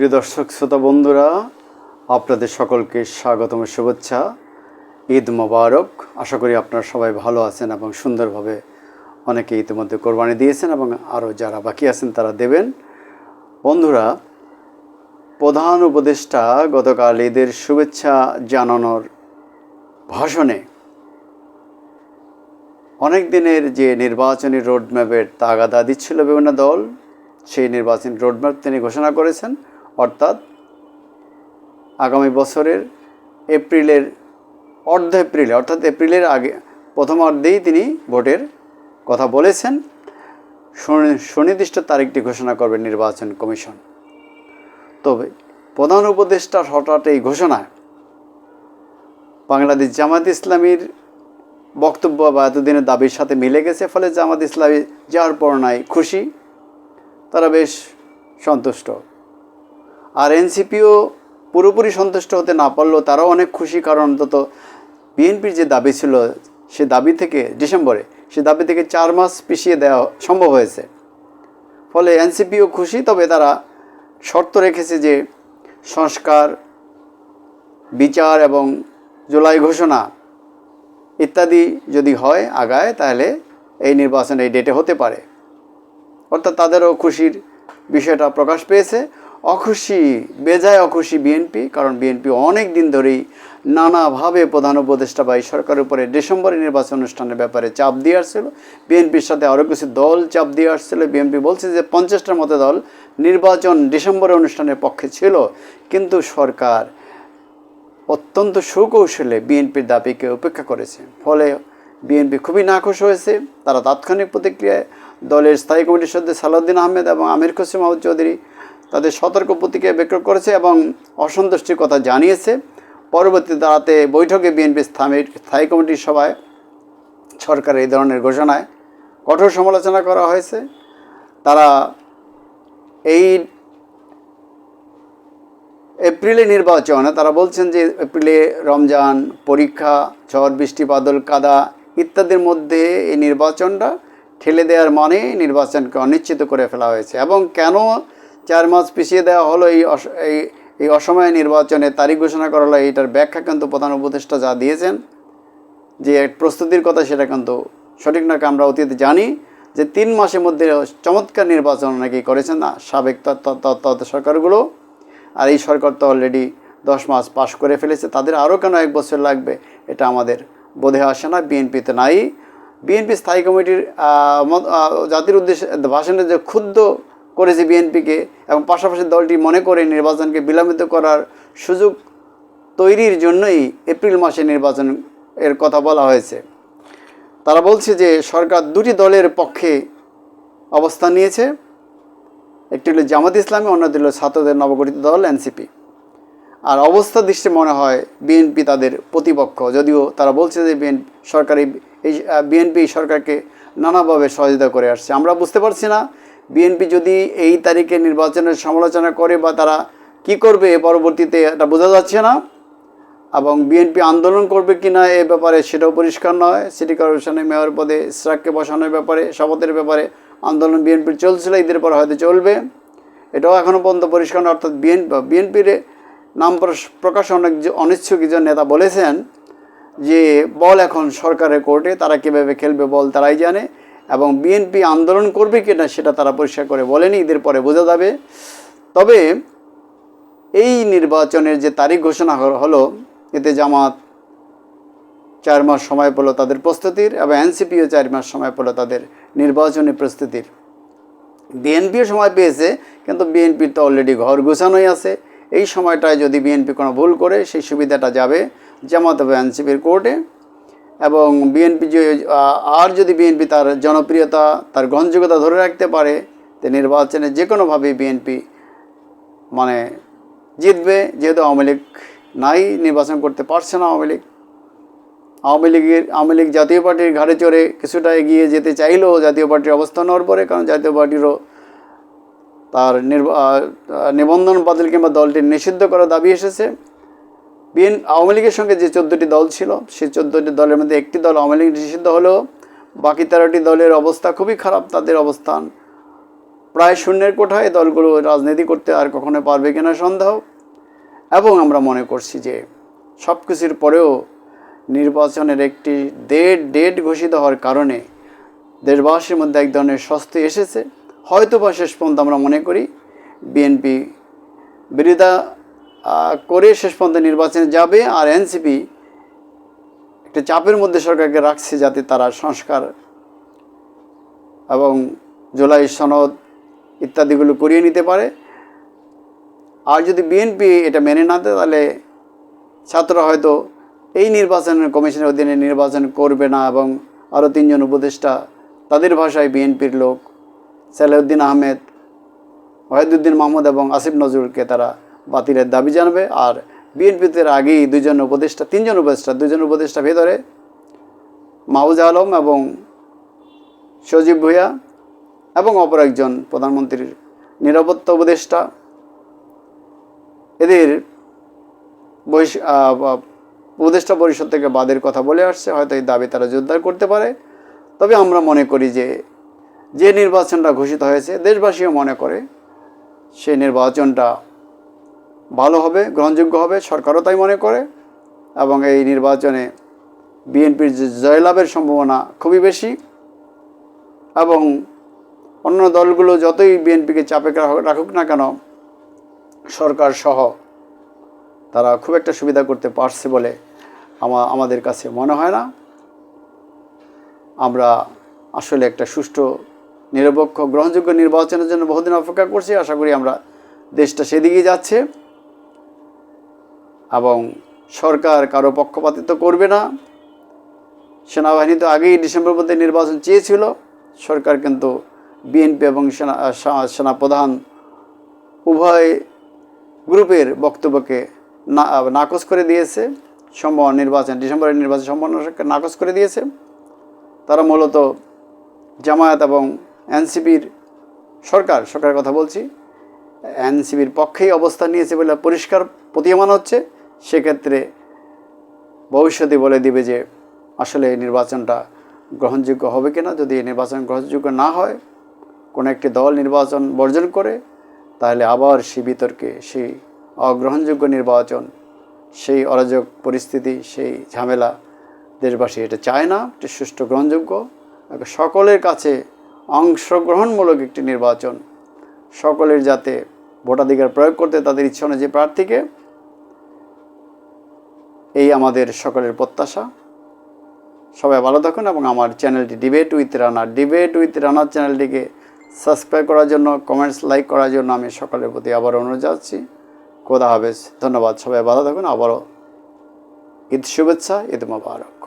প্রিয় দর্শক, শ্রোতা বন্ধুরা, আপনাদের সকলকে স্বাগতম, শুভেচ্ছা। ঈদ মোবারক। আশা করি আপনারা সবাই ভালো আছেন এবং সুন্দরভাবে অনেকে ইতিমধ্যে কোরবানি দিয়েছেন এবং আরও যারা বাকি আছেন তারা দেবেন। বন্ধুরা, প্রধান উপদেষ্টা গতকাল ঈদের শুভেচ্ছা জানানোর ভাষণে অনেক দিনের যে নির্বাচনী রোডম্যাপের তাগাদা দিচ্ছিল বিভিন্ন দল, সেই নির্বাচনী রোডম্যাপ তিনি ঘোষণা করেছেন। অর্থাৎ আগামী বছরের এপ্রিলের, অর্ধ এপ্রিলে, অর্থাৎ এপ্রিলের আগে প্রথমার্ধেই তিনি ভোটের কথা বলেছেন। সুনির্দিষ্ট তারিখটি ঘোষণা করবে নির্বাচন কমিশন। তবে প্রধান উপদেষ্টার হঠাৎ এই ঘোষণায় বাংলাদেশ জামাত ইসলামীর বক্তব্য বা এতদিনের দাবির সাথে মিলে গেছে, ফলে জামাত ইসলামী যার পরনায় খুশি। তারা বেশ সন্তুষ্ট। আর এনসিপিও পুরোপুরি সন্তুষ্ট হতে না পারলেও তারাও অনেক খুশি, কারণ অন্তত বিএনপির যে দাবি ছিল, সে দাবি থেকে ডিসেম্বরে, সে দাবি থেকে চার মাস পিছিয়ে দেওয়া সম্ভব হয়েছে। ফলে এনসিপিও খুশি, তবে তারা শর্ত রেখেছে যে সংস্কার, বিচার এবং জুলাই ঘোষণা ইত্যাদি যদি হয় আগায়, তাহলে এই নির্বাচন এই ডেটে হতে পারে। অর্থাৎ তাদেরও খুশির বিষয়টা প্রকাশ পেয়েছে। অখুশি, বেজায় অখুশি বিএনপি কারণ বিএনপি অনেক দিন ধরেই নানাভাবে প্রধান উপদেষ্টা বা সরকারের উপরে ডিসেম্বরে নির্বাচন অনুষ্ঠানের ব্যাপারে চাপ দিয়ে আসছিল। বিএনপির সাথে আরও কিছু দল চাপ দিয়ে আসছিল। বিএনপি বলছে যে পঞ্চাশটার মতো দল নির্বাচন ডিসেম্বরে অনুষ্ঠানের পক্ষে ছিল, কিন্তু সরকার অত্যন্ত সুকৌশলে বিএনপির দাবিকে উপেক্ষা করেছে। ফলে বিএনপি খুবই নাখুশ হয়েছে। তারা তাৎক্ষণিক প্রতিক্রিয়ায় দলের স্থায়ী কমিটির সদস্য সালাউদ্দিন আহমেদ এবং আমির খসরু মাহমুদ চৌধুরী তাদের সতর্ক প্রতিক্রিয়া ব্যক্ত করেছে এবং অসন্তুষ্টির কথা জানিয়েছে। পরবর্তী রাতে বৈঠকে বিএনপি স্থায়ী স্থায়ী কমিটির সভায় সরকারের এই ধরনের ঘোষণায় কঠোর সমালোচনা করা হয়েছে। তারা এই এপ্রিলে নির্বাচনে তারা বলছেন যে এপ্রিলে রমজান, পরীক্ষা, ঝড়, বৃষ্টি, বাদল, কাদা ইত্যাদির মধ্যে এই নির্বাচনটা ঠেলে দেওয়ার মানে নির্বাচনকে অনিশ্চিত করে ফেলা হয়েছে। এবং কেন চার মাস পিছিয়ে দেওয়া হলো এই এই অসময়ে নির্বাচনে, তারিখ ঘোষণা করা হলো এইটার ব্যাখ্যা কিন্তু প্রধান উপদেষ্টা যা দিয়েছেন, যে প্রস্তুতির কথা সেটা কিন্তু সঠিক নয়, আমরা অতীতে জানি যে তিন মাসের মধ্যে চমৎকার নির্বাচন নাকি করেছেন না সাবেক তত্ত্বাবধায়ক সরকারগুলো। আর এই সরকার তো অলরেডি দশ মাস পাশ করে ফেলেছে, তাদের আরও কেন এক বছর লাগবে এটা আমাদের বোধে আসে না, বিএনপিতে নাই। বিএনপি স্থায়ী কমিটির জাতির উদ্দেশ্যে ভাষণের যে ক্ষুব্ধ করেছে বিএনপিকে এবং পাশাপাশি দলটি মনে করে নির্বাচনকে বিলম্বিত করার সুযোগ তৈরির জন্যই এপ্রিল মাসে নির্বাচন এর কথা বলা হয়েছে। তারা বলছে যে সরকার দুটি দলের পক্ষে অবস্থান নিয়েছে। একটি হলো জামাত ইসলামী, অন্যটি হলো ছাত্রদের নবগঠিত দল, এনসিপি। আর অবস্থা দৃষ্টি মনে হয় বিএনপি তাদের প্রতিপক্ষ, যদিও তারা বলছে যে বিএন সরকারি এই বিএনপি সরকারকে নানাভাবে সহযোগিতা করে আসছে। আমরা বুঝতে পারছি না বিএনপি যদি এই তারিখে নির্বাচনের সমালোচনা করে বা তারা কি করবে পরবর্তীতে এটা বোঝা যাচ্ছে না। এবং বিএনপি আন্দোলন করবে কি না এ ব্যাপারে সেটাও পরিষ্কার নয়। সিটি কর্পোরেশনে মেয়র পদে ইসরাককে বসানোর ব্যাপারে, শপথের ব্যাপারে আন্দোলন বিএনপির চলছিল, ঈদের পর হয়তো চলবে। এটাও এখনও পর্যন্ত পরিষ্কার নয়। অর্থাৎ বিএনপি বিএনপির নাম প্রকাশে অনেক অনিচ্ছুক একজন নেতা বলেছেন যে, বল এখন সরকারের কোর্টে, তারা কীভাবে খেলবে বল তারাই জানে। এবং বিএনপি আন্দোলন করবে কি না সেটা তারা পরিষ্কার করে বলেনি ঈদের পরে বোঝা যাবে। তবে এই নির্বাচনের যে তারিখ ঘোষণা হল- এতে জামাত চার মাস সময় পেল তাদের প্রস্তুতির এবং এনসিপিও চার মাস সময় পেল তাদের নির্বাচনী প্রস্তুতির। বিএনপিও সময় পেয়েছে, কিন্তু বিএনপির তো অলরেডি ঘর গোছানোই আছে। এই সময়টায় যদি বিএনপি কোনো ভুল করে, সেই সুবিধাটা যাবে জামাত হবে এনসিপির কোর্টে এবং বিএনপি আর যদি বিএনপি তার জনপ্রিয়তা, তার গ্রহণযোগ্যতা ধরে রাখতে পারে, তো নির্বাচনে যে কোনোভাবে বিএনপি মানে জিতবে, যেহেতু আওয়ামী লীগ নাই, নির্বাচন করতে পারছে না আওয়ামী লীগ। আওয়ামী লীগের, আওয়ামী লীগ জাতীয় পার্টির ঘাড়ে চড়ে কিছুটা এগিয়ে যেতে চাইলেও জাতীয় পার্টির অবস্থান নেওয়ার পরে, কারণ জাতীয় পার্টিরও তার নির্বা- নিবন্ধন বাতিল কিংবা দলটি নিষিদ্ধ করার দাবি এসেছে। বিএন আওয়ামী লীগের সঙ্গে যে চোদ্দোটি দল ছিল সেই চোদ্দোটি দলের মধ্যে একটি দল আওয়ামী লীগ নিষিদ্ধ হলেও বাকি তেরোটি দলের অবস্থা খুবই খারাপ তাদের অবস্থান প্রায় শূন্যের কোঠায়। দলগুলো রাজনীতি করতে আর কখনো পারবে কিনা সন্দেহ। এবং আমরা মনে করছি যে সব কিছুর পরেও নির্বাচনের একটি ডেট ডেট ঘোষিত হওয়ার কারণে দেশবাসীর মধ্যে এক ধরনের স্বস্তি এসেছে। হয়তো বা শেষ পর্যন্ত আমরা মনে করি বিএনপি বিরোধিতা আহ, করে শেষ পর্যন্ত নির্বাচনে যাবে আর এনসিপি একটা চাপের মধ্যে সরকারকে রাখছে যাতে তারা সংস্কার এবং জুলাই সনদ ইত্যাদিগুলো করিয়ে নিতে পারে। আর যদি বিএনপি এটা মেনে না দেয় তাহলে ছাত্ররা হয়তো এই নির্বাচনের কমিশনের অধীনে নির্বাচন করবে না এবং আরও তিনজন উপদেষ্টা তাদের ভাষায় বিএনপির লোক, সালেউদ্দিন আহমেদ, ওয়াহিদুদ্দিন মাহমুদ এবং আসিফ নজরুলকে তারা বাতিলের দাবি জানাবে আর বিএনপিতে আগেই দুজন উপদেষ্টা, তিনজন উপদেষ্টা দুজন উপদেষ্টা ভেতরে মাহুজ আলম এবং সজীব ভূঁইয়া এবং অপর একজন প্রধানমন্ত্রীর নিরাপত্তা উপদেষ্টা। এদের বহিষ উপদেষ্টা পরিষদ থেকে বাদের কথা বলে আসছে, হয়তো এই দাবি তারা জোরদার করতে পারে। তবে আমরা মনে করি যে যে নির্বাচনটা ঘোষিত হয়েছে, দেশবাসীও মনে করে সেই নির্বাচনটা ভালো হবে, গ্রহণযোগ্য হবে, সরকারও তাই মনে করে এবং এই নির্বাচনে বিএনপির জয়লাভের সম্ভাবনা খুবই বেশি এবং অন্য দলগুলো যতই বিএনপিকে চাপে রাখুক না কেন, সরকার সহ তারা খুব একটা সুবিধা করতে পারছে বলে আমা, আমাদের কাছে মনে হয় না। আমরা আসলে একটা সুষ্ঠু, নিরপেক্ষ, গ্রহণযোগ্য নির্বাচনের জন্য বহুদিন অপেক্ষা করছি। আশা করি আমরা দেশটা সেদিকেই যাচ্ছে। এবং সরকার কারও পক্ষপাতিত্ব করবে না। সেনাবাহিনী তো আগেই ডিসেম্বর মধ্যে নির্বাচন চেয়েছিল। সরকার কিন্তু বিএনপি এবং সেনা সেনাপ্রধান উভয় গ্রুপের বক্তব্যকে না, নাকচ করে দিয়েছে। সম্ভব নির্বাচন, ডিসেম্বরের নির্বাচন সম্পন্ন নাকচ করে দিয়েছে। তারা মূলত জামায়াত এবং এনসিপির সরকার, সরকারের কথা বলছি। এনসিপির পক্ষেই অবস্থান নিয়েছে বলে পরিষ্কার প্রতীয়মান হচ্ছে। সেক্ষেত্রে ভবিষ্যতে বলে দিবে যে আসলে এই নির্বাচনটা গ্রহণযোগ্য হবে কিনা। যদি এই নির্বাচন গ্রহণযোগ্য না হয়, কোনো একটি দল নির্বাচন বর্জন করে, তাহলে আবার সেই বিতর্কে সেই অগ্রহণযোগ্য নির্বাচন, সেই অরাজক পরিস্থিতি, সেই ঝামেলা দেশবাসী এটা চায় না। একটি সুষ্ঠু গ্রহণযোগ্য। সকলের কাছে অংশগ্রহণমূলক একটি নির্বাচন, সকলের যাতে ভোটাধিকার প্রয়োগ করতে তাদের ইচ্ছা অনুযায়ী প্রার্থীকে এই আমাদের সকলের প্রত্যাশা। সবাই ভালো থাকুন এবং আমার চ্যানেলটি debate with Rana debate with রানার চ্যানেলটিকে সাবস্ক্রাইব করার জন্য কমেন্টস লাইক করার জন্য আমি সকলের প্রতি আবার অনুরোধ যাচ্ছি কোদা হাফেজ, ধন্যবাদ। সবাই ভালো থাকুন, আবারও ঈদ শুভেচ্ছা, ঈদ মোবারক।